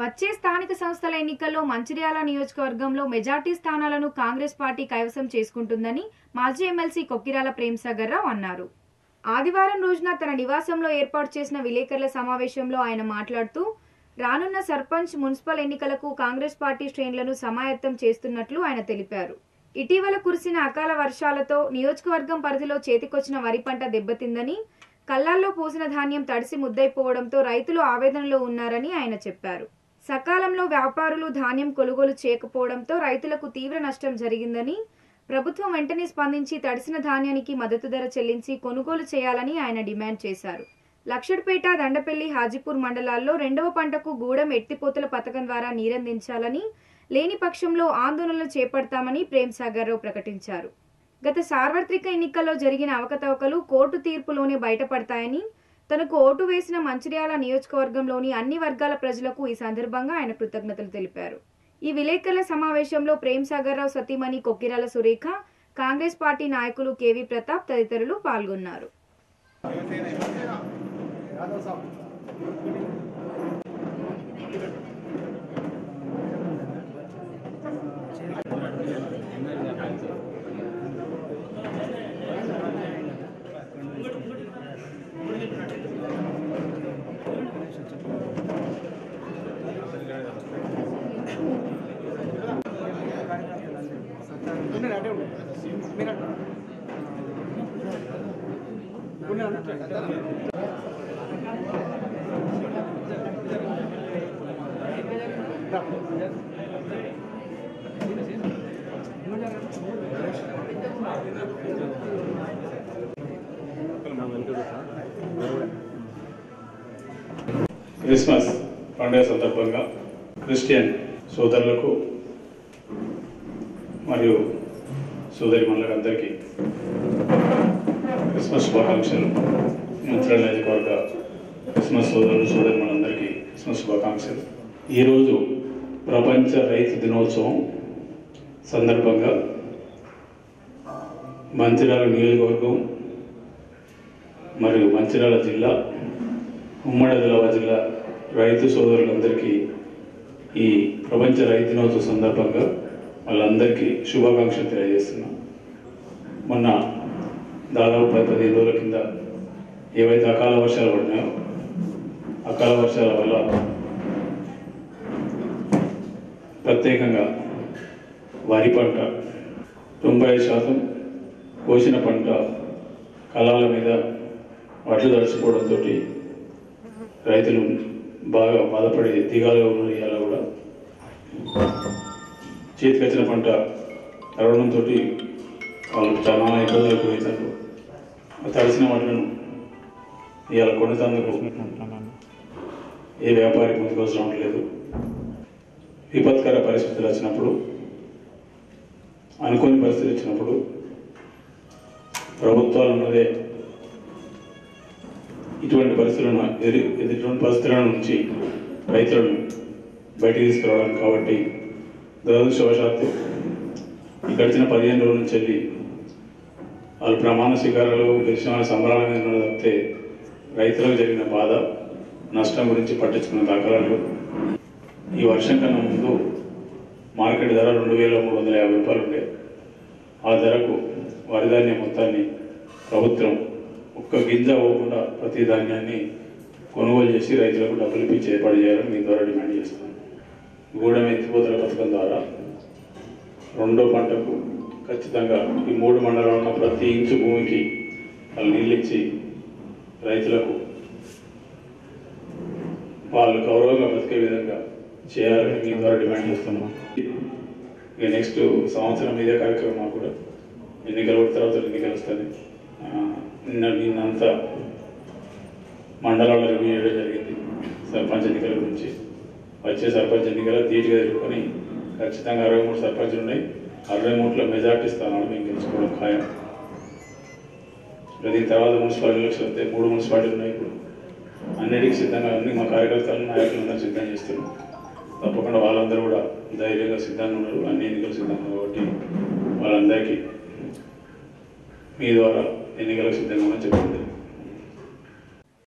వచ్చే స్థానిక సంస్థల ఎన్నికల్లో మంచిర్యాల నియోజకవర్గంలో మెజార్టీ స్థానాలను కాంగ్రెస్ పార్టీ కైవసం చేసుకుంటుందని మాజీ ఎమ్మెల్సీ కొక్కిరాల ప్రేమ్సాగర్ రావు అన్నారు. ఆదివారం రోజున తన నివాసంలో ఏర్పాటు చేసిన విలేకరుల సమావేశంలో ఆయన మాట్లాడుతూ రానున్న సర్పంచ్ మున్సిపల్ ఎన్నికలకు కాంగ్రెస్ పార్టీ శ్రేణులను సమాయత్తం చేస్తున్నట్లు ఆయన తెలిపారు. ఇటీవల కురిసిన అకాల వర్షాలతో నియోజకవర్గం పరిధిలో చేతికొచ్చిన వరి పంట దెబ్బతిందని కళ్ళాల్లో పోసిన ధాన్యం తడిసి ముద్దైపోవడంతో రైతులు ఆవేదనలో ఉన్నారని ఆయన చెప్పారు. సకాలంలో వ్యాపారులు ధాన్యం కొనుగోలు చేయకపోవడంతో రైతులకు తీవ్ర నష్టం జరిగిందని ప్రభుత్వం వెంటనే స్పందించి తడిసిన ధాన్యానికి మద్దతు ధర చెల్లించి కొనుగోలు చేయాలని ఆయన డిమాండ్ చేశారు. లక్షడ్పేట దండపల్లి హాజీపూర్ మండలాల్లో రెండవ పంటకు గూడెం ఎత్తిపోతల పథకం ద్వారా నీరందించాలని లేని పక్షంలో ఆందోళనలు చేపడతామని ప్రేమ్సాగర్రావు రావు ప్రకటించారు. గత సార్వత్రిక ఎన్నికల్లో జరిగిన అవకతవకలు కోర్టు తీర్పులోనే బయటపడతాయని తనకు ఓటు వేసిన మంచిర్యాల నియోజకవర్గంలోని అన్ని వర్గాల ప్రజలకు ఈ సందర్భంగా ఆయన కృతజ్ఞతలు తెలిపారు. ఈ విలేకరుల సమావేశంలో ప్రేమ్ సాగర్ రావు సతీమణి కొక్కిరాల సురేఖ కాంగ్రెస్ పార్టీ నాయకులు కేవి ప్రతాప్ తదితరులు పాల్గొన్నారు. క్రిస్మస్ పండుగ సందర్భంగా క్రిస్టియన్ సోదరులకు మరియు సోదరి అందరికీ క్రిస్మస్ శుభాకాంక్షలు. మంచిగా నియోజకవర్గ క్రిస్మస్ సోదరులు సోదరు మనందరికీ క్రిస్మస్ శుభాకాంక్షలు. ఈరోజు ప్రపంచ రైతు దినోత్సవం సందర్భంగా మంచిర్యాల నియోజకవర్గం మరియు మంచిర్యాల జిల్లా ఉమ్మడి ఆదిలాబాద్ జిల్లా రైతు సోదరులందరికీ ఈ ప్రపంచ రైతు దినోత్సవం సందర్భంగా వాళ్ళందరికీ శుభాకాంక్షలు తెలియజేస్తున్నాం. మొన్న దాదాపు పది పదిహేను రోజుల కింద ఏవైతే అకాల వర్షాలు పడినాయో అకాల వర్షాల వల్ల ప్రత్యేకంగా వరి పంట తొంభై ఐదు శాతం కోసిన పంట కళాల మీద వడ్లు తడిచిపోవడంతో రైతులు బాగా బాధపడి దిగాలుగా ఉన్న ఇవాళ కూడా చేతికొచ్చిన పంట తడవడంతో వాళ్ళు చాలా ఇబ్బందులు పోయినారు తడిసిన వాటిలను ఇవాళ కొనేందుకు ఏ వ్యాపారి ముందుకు అవసరం లేదు. విపత్కర పరిస్థితులు వచ్చినప్పుడు అనుకోని పరిస్థితి వచ్చినప్పుడు ప్రభుత్వాలు ఉన్నదే ఇటువంటి పరిస్థితులను ఎదురు ఎదుటువంటి పరిస్థితుల నుంచి రైతులను బయటికి తీసుకురావడానికి కాబట్టి దురదృష్టవశాత్తు గడిచిన పదిహేను రోజుల నుంచి వెళ్ళి వాళ్ళు ప్రమాణ స్వీకారాలు గెలిచిన సంబరాల మీద తప్పితే రైతులకు జరిగిన బాధ నష్టం గురించి పట్టించుకున్న దాఖలాలు. ఈ వర్షం కన్నా ముందు మార్కెట్ ధర రెండు వేల మూడు వందల యాభై రూపాయలు ఉండే. ఆ ధరకు వరి ధాన్యం మొత్తాన్ని ప్రభుత్వం ఒక్క గింజ అవ్వకుండా ప్రతి ధాన్యాన్ని కొనుగోలు చేసి రైతులకు డబ్బులు ఇప్పించి ఏర్పాటు చేయాలని మీ ద్వారా డిమాండ్ చేస్తాను గూడెం ఎత్తిపోతల పథకం ద్వారా రెండో పంటకు ఖచ్చితంగా ఈ మూడు మండలాల్లో ఉన్న ప్రతి ఇంచు భూమికి వాళ్ళు నీళ్ళు ఇచ్చి రైతులకు వాళ్ళు గౌరవంగా బతికే విధంగా చేయాలని మీ ద్వారా డిమాండ్ చేస్తున్నాం. ఇక నెక్స్ట్ సంవత్సరం ఇదే కార్యక్రమం మాకు కూడా ఎన్నికలు కూడా తర్వాత ఎన్నికలు వస్తుంది నిన్న నిన్నంతా మండలాల రివ్యూ చేయడం జరిగింది. సర్పంచ్ ఎన్నికల గురించి. వచ్చే సర్పంచ్ ఎన్నికల ధీటుగా ఎదుర్కొని ఖచ్చితంగా అరవై మూడు సర్పంచులు ఉన్నాయి. అరవై మూట్లో మెజార్టీ స్థానాలు మేము గెలుచుకోవడం ఖాయం. ఇక దీని తర్వాత మున్సిపాలిటీ ఎలక్షన్ వస్తే మూడు మున్సిపాలిటీలు ఉన్నాయి ఇప్పుడు. అన్నిటికీ సిద్ధంగా అన్ని మా కార్యకర్తలు నాయకులందరూ సిద్ధం చేస్తున్నాం తప్పకుండా వాళ్ళందరూ కూడా ధైర్యంగా సిద్ధంగా ఉన్నారు. అన్ని ఎన్నికలు సిద్ధంగా కాబట్టి వాళ్ళందరికీ మీ ద్వారా ఎన్నికలకు సిద్ధంగా ఉన్నామని చెప్పింది